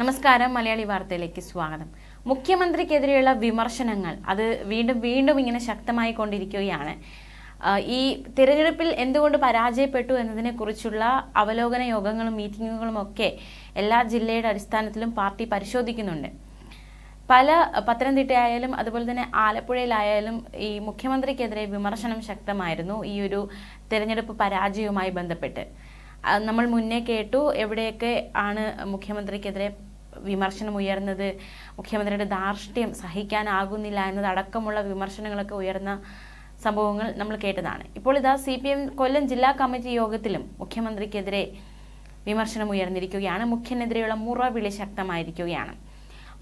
നമസ്കാരം മലയാളി വാർത്തയിലേക്ക് സ്വാഗതം. മുഖ്യമന്ത്രിക്കെതിരെയുള്ള വിമർശനങ്ങൾ അത് വീണ്ടും വീണ്ടും ഇങ്ങനെ ശക്തമായി കൊണ്ടിരിക്കുകയാണ്. ഈ തിരഞ്ഞെടുപ്പിൽ എന്തുകൊണ്ട് പരാജയപ്പെട്ടു എന്നതിനെ കുറിച്ചുള്ള അവലോകന യോഗങ്ങളും മീറ്റിങ്ങുകളും ഒക്കെ എല്ലാ ജില്ലയുടെ അടിസ്ഥാനത്തിലും പാർട്ടി പരിശോധിക്കുന്നുണ്ട്. പല പത്തനംതിട്ടയായാലും അതുപോലെ തന്നെ ആലപ്പുഴയിലായാലും ഈ മുഖ്യമന്ത്രിക്കെതിരെ വിമർശനം ശക്തമായിരുന്നു ഈ ഒരു തിരഞ്ഞെടുപ്പ് പരാജയവുമായി ബന്ധപ്പെട്ട്. നമ്മൾ മുന്നേ കേട്ടു എവിടെയൊക്കെ ആണ് മുഖ്യമന്ത്രിക്കെതിരെ വിമർശനം ഉയർന്നത് മുഖ്യമന്ത്രിയുടെ ധാർഷ്ട്യം സഹിക്കാനാകുന്നില്ല എന്നതടക്കമുള്ള വിമർശനങ്ങളൊക്കെ ഉയർന്ന സംഭവങ്ങൾ നമ്മൾ കേട്ടതാണ്. ഇപ്പോൾ ഇതാ സി പി എം കൊല്ലം ജില്ലാ കമ്മിറ്റി യോഗത്തിലും മുഖ്യമന്ത്രിക്കെതിരെ വിമർശനം ഉയർന്നിരിക്കുകയാണ്. മുഖ്യനെതിരെയുള്ള മുറവിളി ശക്തമായിരിക്കുകയാണ്.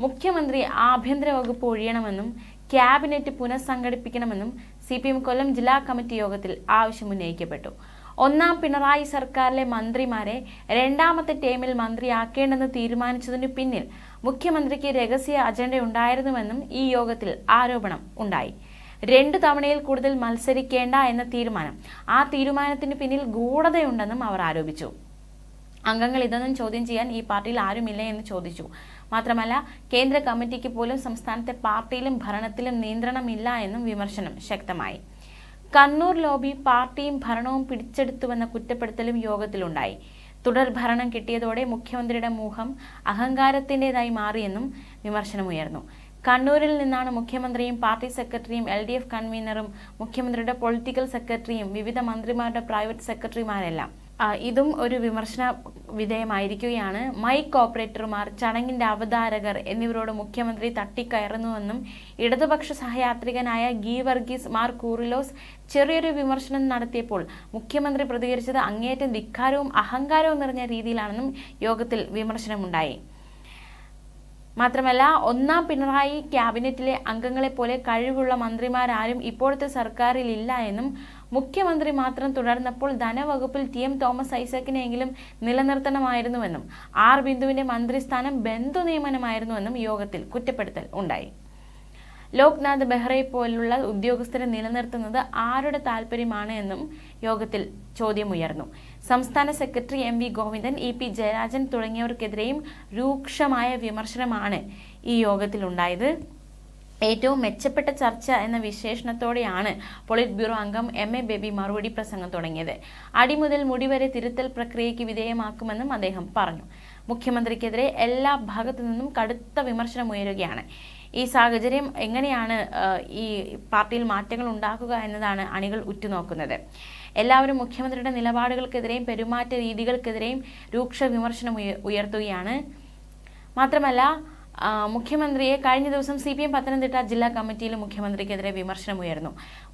മുഖ്യമന്ത്രി ആഭ്യന്തര വകുപ്പ് ഒഴിയണമെന്നും ക്യാബിനറ്റ് പുനഃസംഘടിപ്പിക്കണമെന്നും സി കൊല്ലം ജില്ലാ കമ്മിറ്റി യോഗത്തിൽ ആവശ്യമുന്നയിക്കപ്പെട്ടു ഒന്നാം പിണറായി സർക്കാരിലെ മന്ത്രിമാരെ രണ്ടാമത്തെ ടേമിൽ മന്ത്രിയാക്കേണ്ടെന്ന് തീരുമാനിച്ചതിനു പിന്നിൽ മുഖ്യമന്ത്രിക്ക് രഹസ്യ അജണ്ട ഉണ്ടായിരുന്നുവെന്നും ഈ യോഗത്തിൽ ആരോപണം ഉണ്ടായി. രണ്ട് തവണയിൽ കൂടുതൽ മത്സരിക്കേണ്ട എന്ന തീരുമാനം. ആ തീരുമാനത്തിന് പിന്നിൽ ഗൂഢതയുണ്ടെന്നും അവർ ആരോപിച്ചു. അംഗങ്ങൾ ഇതൊന്നും ചോദ്യം ചെയ്യാൻ ഈ പാർട്ടിയിൽ ആരുമില്ല എന്ന് ചോദിച്ചു. മാത്രമല്ല കേന്ദ്ര കമ്മിറ്റിക്ക് പോലും സംസ്ഥാനത്തെ പാർട്ടിയിലും ഭരണത്തിലും നിയന്ത്രണമില്ല എന്നും വിമർശനം ശക്തമായി. കണ്ണൂർ ലോബി പാർട്ടിയും ഭരണവും പിടിച്ചെടുത്തുവെന്ന കുറ്റപ്പെടുത്തലും യോഗത്തിലുണ്ടായി. തുടർ ഭരണം കിട്ടിയതോടെ മുഖ്യമന്ത്രിയുടെ മുഖം അഹങ്കാരത്തിന്റെതായി മാറിയെന്നും വിമർശനമുയർന്നു. കണ്ണൂരിൽ നിന്നാണ് മുഖ്യമന്ത്രിയും പാർട്ടി സെക്രട്ടറിയും എൽ ഡി എഫ് കൺവീനറും മുഖ്യമന്ത്രിയുടെ പൊളിറ്റിക്കൽ സെക്രട്ടറിയും വിവിധ മന്ത്രിമാരുടെ പ്രൈവറ്റ് സെക്രട്ടറിമാരെല്ലാം ഇതും ഒരു വിമർശന വിധേയമായിരിക്കുകയാണ്. മൈക്ക് ഓപ്പറേറ്റർമാർ ചടങ്ങിന്റെ അവതാരകർ എന്നിവരോട് മുഖ്യമന്ത്രി തട്ടിക്കയറുന്നുവെന്നും ഇടതുപക്ഷ സഹയാത്രികനായ ഗീ വർഗീസ് മാർ കൂറിലോസ് ചെറിയൊരു വിമർശനം നടത്തിയപ്പോൾ മുഖ്യമന്ത്രി പ്രതികരിച്ചത് അങ്ങേയറ്റം ധിക്കാരവും അഹങ്കാരവും നിറഞ്ഞ രീതിയിലാണെന്നും യോഗത്തിൽ വിമർശനമുണ്ടായി. മാത്രമല്ല ഒന്നാം പിണറായി ക്യാബിനറ്റിലെ അംഗങ്ങളെ പോലെ കഴിവുള്ള മന്ത്രിമാരാരും ഇപ്പോഴത്തെ സർക്കാരിലില്ല എന്നും മുഖ്യമന്ത്രി മാത്രം തുടർന്നപ്പോൾ ധനവകുപ്പിൽ ടി എം തോമസ് ഐസക്കിനെങ്കിലും നിലനിർത്തണമായിരുന്നുവെന്നും ആർ ബിന്ദുവിന്റെ മന്ത്രിസ്ഥാനം ബന്ധു നിയമനമായിരുന്നുവെന്നും യോഗത്തിൽ കുറ്റപ്പെടുത്തൽ ഉണ്ടായി. ലോക്നാഥ് ബെഹ്റയെ പോലുള്ള ഉദ്യോഗസ്ഥരെ നിലനിർത്തുന്നത് ആരുടെ താല്പര്യമാണ് എന്നും യോഗത്തിൽ ചോദ്യമുയർന്നു. സംസ്ഥാന secretary M V Govindan E P Jayarajan തുടങ്ങിയവർക്കെതിരെയും രൂക്ഷമായ വിമർശനമാണ് ഈ യോഗത്തിലുണ്ടായത്. ഏറ്റവും മെച്ചപ്പെട്ട ചർച്ച എന്ന വിശേഷണത്തോടെയാണ് പൊളിറ്റ് ബ്യൂറോ അംഗം എം എ ബേബി മറുപടി പ്രസംഗം തുടങ്ങിയത്. അടി അടിമുതൽ മുടിവരെ തിരുത്തൽ പ്രക്രിയയ്ക്ക് വിധേയമാക്കുമെന്നും അദ്ദേഹം പറഞ്ഞു. മുഖ്യമന്ത്രിക്കെതിരെ എല്ലാ ഭാഗത്തു നിന്നും കടുത്ത വിമർശനം ഉയരുകയാണ്. ഈ സാഹചര്യം എങ്ങനെയാണ് ഈ പാർട്ടിയിൽ മാറ്റങ്ങൾ ഉണ്ടാക്കുക എന്നതാണ് അണികൾ ഉറ്റുനോക്കുന്നത്. എല്ലാവരും മുഖ്യമന്ത്രിയുടെ നിലപാടുകൾക്കെതിരെയും പെരുമാറ്റ രീതികൾക്കെതിരെയും രൂക്ഷ വിമർശനം ഉയർത്തുകയാണ്. മാത്രമല്ല മുഖ്യമന്ത്രിയെ കഴിഞ്ഞ ദിവസം സി പി എം പത്തനംതിട്ട ജില്ലാ കമ്മിറ്റിയിൽ മുഖ്യമന്ത്രിക്കെതിരെ വിമർശനമുയർന്നു.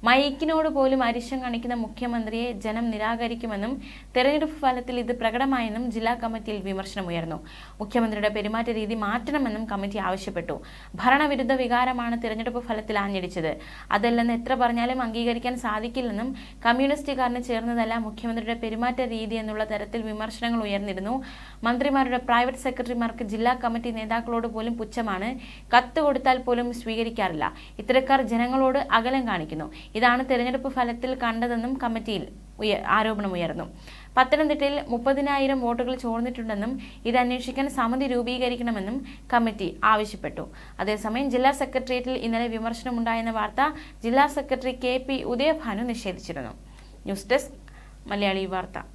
മൈക്കിനോട് പോലും അരിശം കാണിക്കുന്ന മുഖ്യമന്ത്രിയെ ജനം നിരാകരിക്കുമെന്നും തെരഞ്ഞെടുപ്പ് ഫലത്തിൽ ഇത് പ്രകടമായെന്നും ജില്ലാ കമ്മിറ്റിയിൽ വിമർശനമുയർന്നു. മുഖ്യമന്ത്രിയുടെ പെരുമാറ്റ രീതി മാറ്റണമെന്നും കമ്മിറ്റി ആവശ്യപ്പെട്ടു. ഭരണവിരുദ്ധ വികാരമാണ് തിരഞ്ഞെടുപ്പ് ഫലത്തിൽ ആഞ്ഞടിച്ചത്. അതല്ലെന്ന് എത്ര പറഞ്ഞാലും അംഗീകരിക്കാൻ സാധിക്കില്ലെന്നും കമ്മ്യൂണിസ്റ്റുകാരന് ചേർന്നതല്ല മുഖ്യമന്ത്രിയുടെ പെരുമാറ്റ രീതി എന്നുള്ള തരത്തിൽ വിമർശനങ്ങൾ ഉയർന്നിരുന്നു. മന്ത്രിമാരുടെ പ്രൈവറ്റ് സെക്രട്ടറിമാർക്ക് ജില്ലാ കമ്മിറ്റി നേതാക്കളോട് പോലും പുച്ഛമാണ്. കത്ത് കൊടുത്താൽ പോലും സ്വീകരിക്കാറില്ല. ഇത്തരക്കാർ ജനങ്ങളോട് അകലം കാണിക്കുന്നു. ഇതാണ് തെരഞ്ഞെടുപ്പ് ഫലത്തിൽ കണ്ടതെന്നും കമ്മിറ്റിയിൽ ആരോപണം ആരോപണമുയർന്നു പത്തനംതിട്ടയിൽ മുപ്പതിനായിരം വോട്ടുകൾ ചോർന്നിട്ടുണ്ടെന്നും ഇത് അന്വേഷിക്കാൻ സമിതി രൂപീകരിക്കണമെന്നും കമ്മിറ്റി ആവശ്യപ്പെട്ടു. അതേസമയം ജില്ലാ സെക്രട്ടേറിയറ്റിൽ ഇന്നലെ വിമർശനമുണ്ടായെന്ന വാർത്ത ജില്ലാ secretary K P Udayabhanu നിഷേധിച്ചിരുന്നു. News desk Malayali Vartha.